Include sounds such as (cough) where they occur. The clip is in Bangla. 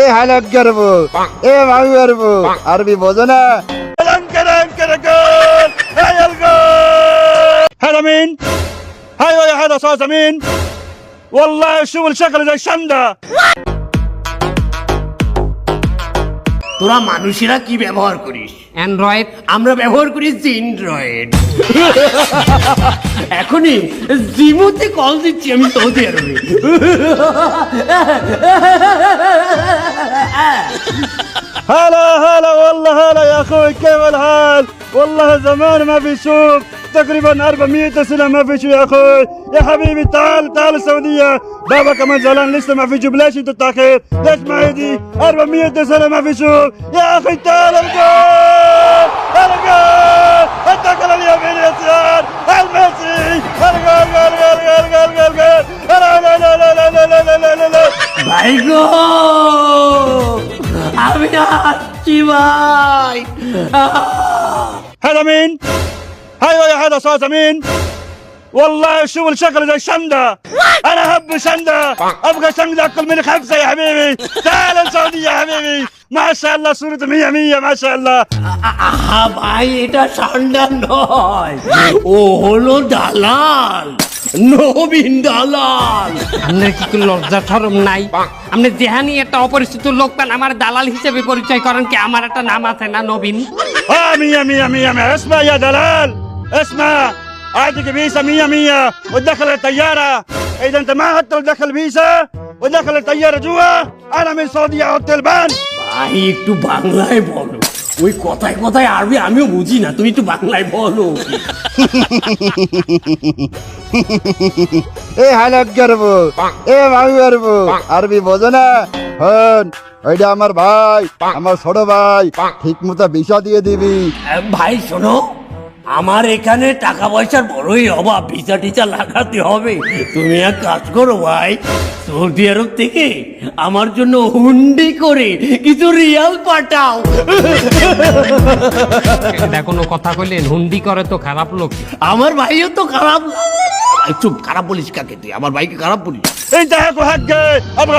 এ হালাক করবো এ মামি করবো আরবি বোঝো না انكر انكر جول هيا الجول هذا مين؟ ايوه يا هذا صوت مين؟ والله الشغل شكله زي الشنده তোরা মানুষেরা কি ব্যবহার করিস অ্যান্ড্রয়েড আমরা ব্যবহার করি জিন্ড্রয়েড এখনই জিমোতে কল দিচ্ছি আমি সৌদি আরবে هلا هلا والله هلا يا اخوي كيف الحال؟ والله زمان ما في شوف تقريبا 400 سنه ما في شو يا اخوي يا حبيبي تعال تعال السعوديه بابا كمان زعلان لسه ما في شوف ليش انت تاخر؟ ليش ما يدي؟ 400 سنه ما في شوف يا اخي تعال الجول ভাই গো আমি আসছি ভাই هذا مين؟ ايوه يا هذا صوت مين؟ والله الشغل شكله زي الشنده انا هب شنده ابغى شنده اكل منك خمسه يا حبيبي تعال السعوديه يا حبيبي ما شاء الله صورته مية مية ما شاء الله আহা ভাই এটা ঠান্ডা নয় ও হলো দালাল নবীন দালাল আপনার কি কোনো লজ্জা সরম নাই আপনি যেহানি একটা অপরিচিত লোক পান আমার দালাল হিসেবে পরিচয় করেন কি আমার একটা নাম আছে না নবীন اه مية مية مية مية اسمع يا دلال اسمع اعطيك فيزا مية مية وتدخل الطيارة اذا انت ما اخذت تدخل فيزا ودخل الطيارة جوا انا من السعودية احط البان ভাই একটু বাংলায় বলো ওই কথায় কথায় আরবি আমিও বুঝি না তুমি একটু বাংলায় বলো (laughs) এ হালাক করব। এ মামি করব। আরবি বোঝো না? হন ওইটা আমার ভাই আমার ছোট ভাই। ঠিক মতো বিষা দিয়ে দিবি। ভাই শোনো আমার এখানে টাকা পয়সার বড়ই অভাব। ভিসা টিসা লাগাতে হবে। তুমি এক কাজ করো ভাই সৌদি আরব থেকে আমার জন্য হুন্ডি করে কিছু রিয়াল পাঠাও। এটা কোনো কথা কইলেন হুন্ডি করে তো খারাপ লোক। আমার ভাইও তো খারাপ। চুপ খারাপ বলিস কাকে তুই? আমার ভাইকে খারাপ বলিস? এই দেখা কো হাত গে আমরা